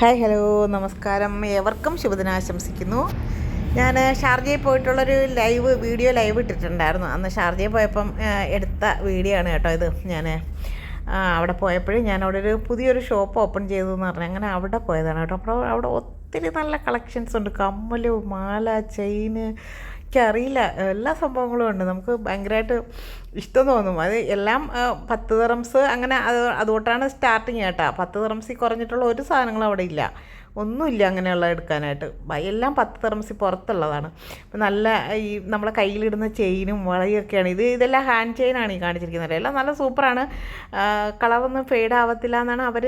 Hi hello നമസ്കാരം. ഏവർക്കും ശുഭദിനാശംസിക്കുന്നു. ഞാൻ ഷാർജയിൽ പോയിട്ടുള്ളൊരു ലൈവ് വീഡിയോ ലൈവ് ഇട്ടിട്ടുണ്ടായിരുന്നു. അന്ന് ഷാർജയിൽ പോയപ്പം എടുത്ത വീഡിയോ ആണ് കേട്ടോ ഇത്. ഞാൻ അവിടെ പോയപ്പോഴും ഞാൻ അവിടെ ഒരു പുതിയൊരു ഷോപ്പ് ഓപ്പൺ ചെയ്തു എന്ന് പറഞ്ഞു അങ്ങനെ അവിടെ പോയതാണ് കേട്ടോ. അപ്പോൾ അവിടെ ഒത്തിരി നല്ല കളക്ഷൻസ് ഉണ്ട്. കമ്മൽ മാല ചെയിന് എനിക്കറിയില്ല. എല്ലാ സംഭവങ്ങളും ഉണ്ട്. നമുക്ക് ഭയങ്കരമായിട്ട് ഇഷ്ടം തോന്നും. അത് എല്ലാം പത്ത് തെറംസ് അങ്ങനെ അത് അതുകൊണ്ടാണ് സ്റ്റാർട്ടിങ് കേട്ടോ പത്ത് തെറംസിൽ കുറഞ്ഞിട്ടുള്ള ഒരു സാധനങ്ങളും അവിടെ ഇല്ല. ഒന്നുമില്ല അങ്ങനെയുള്ള എടുക്കാനായിട്ട്. എല്ലാം പത്ത് തെർമസിൽ പുറത്തുള്ളതാണ്. അപ്പം നല്ല ഈ നമ്മളെ കയ്യിലിടുന്ന ചെയിനും വളയൊക്കെയാണ്. ഇത് ഇതെല്ലാം ഹാൻഡ് ചെയിനാണ് ഈ കാണിച്ചിരിക്കുന്നത്. എല്ലാം നല്ല സൂപ്പറാണ്. കളറൊന്നും ഫെയ്ഡ് ആവത്തില്ല എന്നാണ് അവർ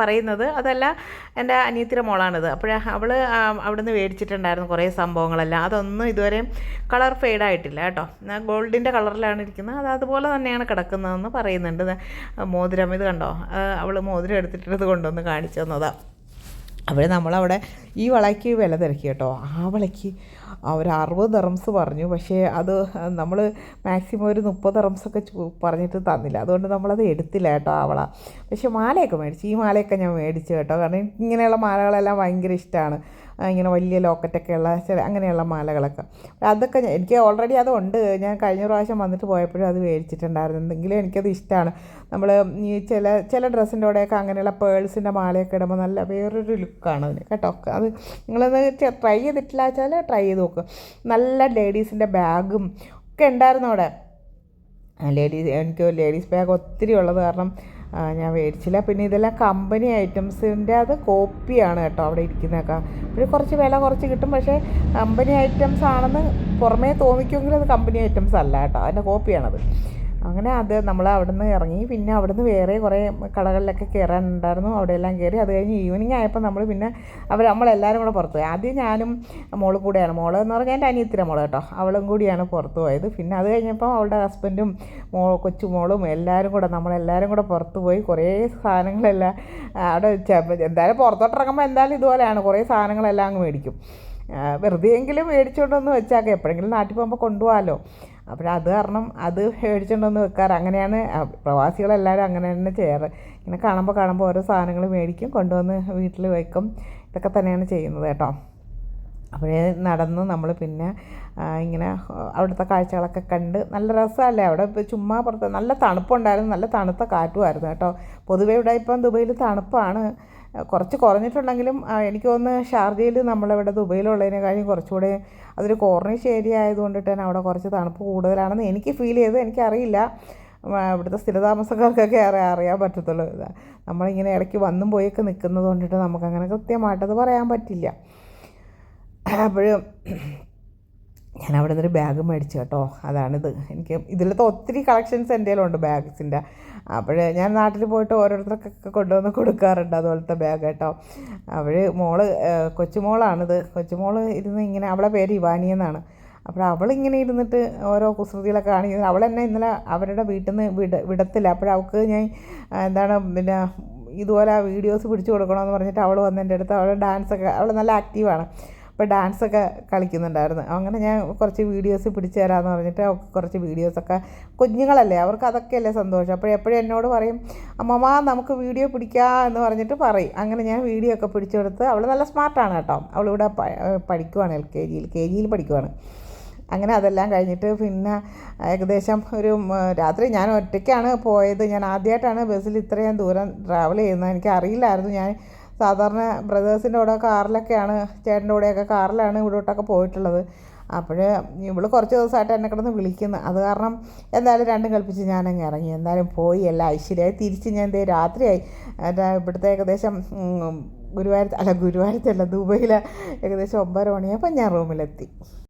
പറയുന്നത്. അതല്ല എന്റെ അനിയത്തിന്റെ മോളാണിത്. അപ്പോൾ അവൾ അവിടുന്ന് മേടിച്ചിട്ടുണ്ടായിരുന്നു കുറേ സംഭവങ്ങളെല്ലാം. അതൊന്നും ഇതുവരെ കളർ ഫെയ്ഡ് ആയിട്ടില്ല കേട്ടോ. ഗോൾഡിന്റെ കളറിലാണ് ഇരിക്കുന്നത്. അത് അതുപോലെ തന്നെയാണ് കിടക്കുന്നതെന്ന് പറയുന്നുണ്ട്. മോതിരം ഇത് കണ്ടോ? അവൾ മോതിരം എടുത്തിട്ട് കൊണ്ടുവന്ന് കാണിച്ചു തന്നതാണ് അപ്പോൾ നമ്മളവിടെ ഈ വളയ്ക്ക് വില തിരക്കി കേട്ടോ. ആ വളയ്ക്ക് അവർ അറുപത് തെറംസ് പറഞ്ഞു. പക്ഷേ അത് നമ്മൾ മാക്സിമം ഒരു മുപ്പത് തെറംസൊക്കെ ചു- പറഞ്ഞിട്ട് തന്നില്ല. അതുകൊണ്ട് നമ്മളത് എടുത്തില്ല കേട്ടോ ആ വള. പക്ഷേ മാലയൊക്കെ മേടിച്ചു. ഈ മാലയൊക്കെ ഞാൻ മേടിച്ചു കേട്ടോ. കാരണം ഇങ്ങനെയുള്ള മാലകളെല്ലാം ഭയങ്കര ഇഷ്ടമാണ് ഇങ്ങനെ വലിയ ലോക്കറ്റൊക്കെ ഉള്ള ചില അങ്ങനെയുള്ള മാലകളൊക്കെ. അതൊക്കെ എനിക്ക് ഓൾറെഡി അതുണ്ട് ഞാൻ കഴിഞ്ഞ പ്രാവശ്യം വന്നിട്ട് പോയപ്പോഴും അത് മേടിച്ചിട്ടുണ്ടായിരുന്നു. എന്തെങ്കിലും എനിക്കത് ഇഷ്ടമാണ് നമ്മൾ ഈ ചില ചില ഡ്രസ്സിന്റെ കൂടെയൊക്കെ അങ്ങനെയുള്ള പേൾസിന്റെ മാലയൊക്കെ ഇടുമ്പോൾ നല്ല വേറൊരു ലുക്കാണ് അതിന്. കേട്ടോ? അത് നിങ്ങളത് ട്രൈ ചെയ്തിട്ടില്ല വെച്ചാൽ ട്രൈ ചെയ്ത് നോക്കുക നല്ല ലേഡീസിന്റെ ബാഗും ഒക്കെ ഉണ്ടായിരുന്നു അവിടെ. ലേഡീസ് എനിക്ക് ലേഡീസ് ബാഗ് ഒത്തിരി ഉള്ളത് കാരണം ഞാൻ മേടിച്ചില്ല. പിന്നെ ഇതെല്ലാം കമ്പനി ഐറ്റംസിന്റെ അത് കോപ്പിയാണ് കേട്ടോ അവിടെ ഇരിക്കുന്നതൊക്കെ. പിന്നെ കുറച്ച് വില കുറച്ച് കിട്ടും. പക്ഷേ കമ്പനി ഐറ്റംസ് ആണെന്ന് പുറമേ തോന്നിക്കുമെങ്കിലും അത് കമ്പനി ഐറ്റംസ് അല്ല കേട്ടോ. അതിന്റെ കോപ്പിയാണത് അങ്ങനെ അത് നമ്മൾ അവിടെ നിന്ന് ഇറങ്ങി. പിന്നെ അവിടെ നിന്ന് വേറെ കുറേ കടകളിലൊക്കെ കയറാനുണ്ടായിരുന്നു അവിടെയെല്ലാം കയറി അത് കഴിഞ്ഞ് ഈവനിങ് ആയപ്പോൾ നമ്മൾ പിന്നെ അവർ നമ്മളെല്ലാവരും കൂടെ പുറത്ത് പോയി. ആദ്യം ഞാനും മോൾ കൂടെയാണ്. മോൾ എന്ന് പറഞ്ഞാൽ എന്റെ അനിയത്തിന്റെ മോൾ കേട്ടോ. അവളും കൂടിയാണ് പുറത്ത് പോയത്. പിന്നെ അത് കഴിഞ്ഞപ്പോൾ അവളുടെ ഹസ്ബൻഡും മോ കൊച്ചുമോളും എല്ലാവരും കൂടെ നമ്മളെല്ലാവരും കൂടെ പുറത്ത് പോയി കുറേ സാധനങ്ങളെല്ലാം അവിടെ എന്തായാലും പുറത്തോട്ടിറങ്ങുമ്പോൾ എന്തായാലും ഇതുപോലെയാണ്. കുറേ സാധനങ്ങളെല്ലാം അങ്ങ് മേടിക്കും. വെറുതെയെങ്കിലും മേടിച്ചുകൊണ്ടൊന്ന് വെച്ചാൽ എപ്പോഴെങ്കിലും നാട്ടിൽ പോകുമ്പോൾ കൊണ്ടുപോകാമല്ലോ അപ്പോൾ അത് കാരണം അത് മേടിച്ചുകൊണ്ടൊന്ന് വെക്കാറ്. അങ്ങനെയാണ് പ്രവാസികളെല്ലാവരും അങ്ങനെ തന്നെ ചെയ്യാറ്. ഇങ്ങനെ കാണുമ്പോൾ കാണുമ്പോൾ ഓരോ സാധനങ്ങൾ മേടിക്കും കൊണ്ടുവന്ന് വീട്ടിൽ വയ്ക്കും ഇതൊക്കെ തന്നെയാണ് ചെയ്യുന്നത് കേട്ടോ. അപ്പോഴേ നടന്ന് നമ്മൾ പിന്നെ ഇങ്ങനെ അവിടുത്തെ കാഴ്ചകളൊക്കെ കണ്ട് നല്ല രസമല്ലേ? അവിടെ ഇപ്പോൾ ചുമ്മാ പുറത്ത് നല്ല തണുപ്പുണ്ടായിരുന്നു. നല്ല തണുത്ത കാറ്റുമായിരുന്നു കേട്ടോ. പൊതുവേ ഇവിടെ ഇപ്പം ദുബൈയിൽ തണുപ്പാണ്. കുറച്ച് കുറഞ്ഞിട്ടുണ്ടെങ്കിലും എനിക്ക് തോന്നുന്നു ഷാർജയിൽ നമ്മളിവിടെ ദുബൈയിലുള്ളതിനേക്കാളും കുറച്ചുകൂടെ അതൊരു കോർണിഷ് ഏരിയ ആയതുകൊണ്ടിട്ട് തന്നെ അവിടെ കുറച്ച് തണുപ്പ് കൂടുതലാണെന്ന് എനിക്ക് ഫീൽ ചെയ്ത് എനിക്കറിയില്ല. ഇവിടുത്തെ സ്ഥിരതാമസക്കാർക്കൊക്കെ അറിയാൻ അറിയാൻ പറ്റത്തുള്ളൂ. നമ്മളിങ്ങനെ ഇടയ്ക്ക് വന്നും പോയൊക്കെ നിൽക്കുന്നത് കൊണ്ടിട്ട് നമുക്കങ്ങനെ കൃത്യമായിട്ടത് പറയാൻ പറ്റില്ല. അപ്പോഴും ഞാൻ അവിടെ നിന്നൊരു ബാഗ് മേടിച്ചു കേട്ടോ. അതാണിത്. എനിക്ക് ഇതിലത്തെ ഒത്തിരി കളക്ഷൻസ് എന്റെ കയ്യിലുണ്ട് ബാഗ്സിന്റെ അപ്പോൾ ഞാൻ നാട്ടിൽ പോയിട്ട് ഓരോരുത്തർക്കൊക്കെ കൊണ്ടുവന്ന് കൊടുക്കാറുണ്ട് അതുപോലത്തെ ബാഗ് കേട്ടോ. അവൾ മോൾ കൊച്ചുമോളാണിത്. കൊച്ചുമോൾ ഇരുന്ന് ഇങ്ങനെ അവളെ പേര് ഇവാനി എന്നാണ്. അപ്പോൾ അവളിങ്ങനെ ഇരുന്നിട്ട് ഓരോ കുസൃതികളൊക്കെ കാണിക്കുന്നത്. അവൾ എന്നെ ഇന്നലെ അവരുടെ വീട്ടിൽ നിന്ന് വിട വിടത്തില്ല. അപ്പോൾ അവൾക്ക് ഞാൻ എന്താണ് പിന്നെ ഇതുപോലെ വീഡിയോസ് പിടിച്ചു കൊടുക്കണമെന്ന് പറഞ്ഞിട്ട് അവൾ വന്ന് എന്റെ അടുത്ത് അവൾ ഡാൻസൊക്കെ അവൾ നല്ല ആക്റ്റീവാണ് അപ്പോൾ ഡാൻസൊക്കെ കളിക്കുന്നുണ്ടായിരുന്നു. അങ്ങനെ ഞാൻ കുറച്ച് വീഡിയോസ് പിടിച്ചു തരാമെന്ന് പറഞ്ഞിട്ട് അവർക്ക് കുറച്ച് വീഡിയോസൊക്കെ കുഞ്ഞുങ്ങളല്ലേ അവർക്ക് അതൊക്കെയല്ലേ സന്തോഷം. അപ്പോൾ എപ്പോഴും എന്നോട് പറയും അമ്മമ്മ നമുക്ക് വീഡിയോ പിടിക്കാം എന്ന് പറഞ്ഞിട്ട് പറയും. അങ്ങനെ ഞാൻ വീഡിയോ ഒക്കെ പിടിച്ചു കൊടുത്ത് അവൾ നല്ല സ്മാർട്ടാണ് കേട്ടോ. അവളിവിടെ പഠിക്കുവാണ് എൽ കെ ജിയിൽ കെ ജിയിൽ പഠിക്കുവാണ്. അങ്ങനെ അതെല്ലാം കഴിഞ്ഞിട്ട് പിന്നെ ഏകദേശം ഒരു രാത്രി ഞാൻ ഒറ്റയ്ക്കാണ് പോയത്. ഞാൻ ആദ്യമായിട്ടാണ് ബസ്സിൽ ഇത്രയും ദൂരം ട്രാവൽ ചെയ്യുന്നത്. എനിക്ക് അറിയില്ലായിരുന്നു ഞാൻ സാധാരണ ബ്രദേഴ്സിന്റെ കൂടെ കാറിലൊക്കെയാണ് ചേട്ടന്റെ കൂടെയൊക്കെ കാറിലാണ് ഇവിടോട്ടൊക്കെ പോയിട്ടുള്ളത്. അപ്പോൾ ഇവൾ കുറച്ച് ദിവസമായിട്ട് എന്നെ കിടന്ന് വിളിക്കുന്നു. അത് കാരണം എന്തായാലും രണ്ടും കൽപ്പിച്ച് ഞാനങ്ങ് ഇറങ്ങി. എന്തായാലും പോയി എല്ലാം ഐശ്വര്യമായി തിരിച്ച് ഞാൻ എന്തേ രാത്രിയായി. ഇവിടുത്തെ ഏകദേശം ഗുരുവായൂർ അല്ല ഗുരുവായൂരത്തല്ല ദുബൈയിലെ ഏകദേശം ഒമ്പത് മണിയായപ്പോൾ ഞാൻ റൂമിലെത്തി.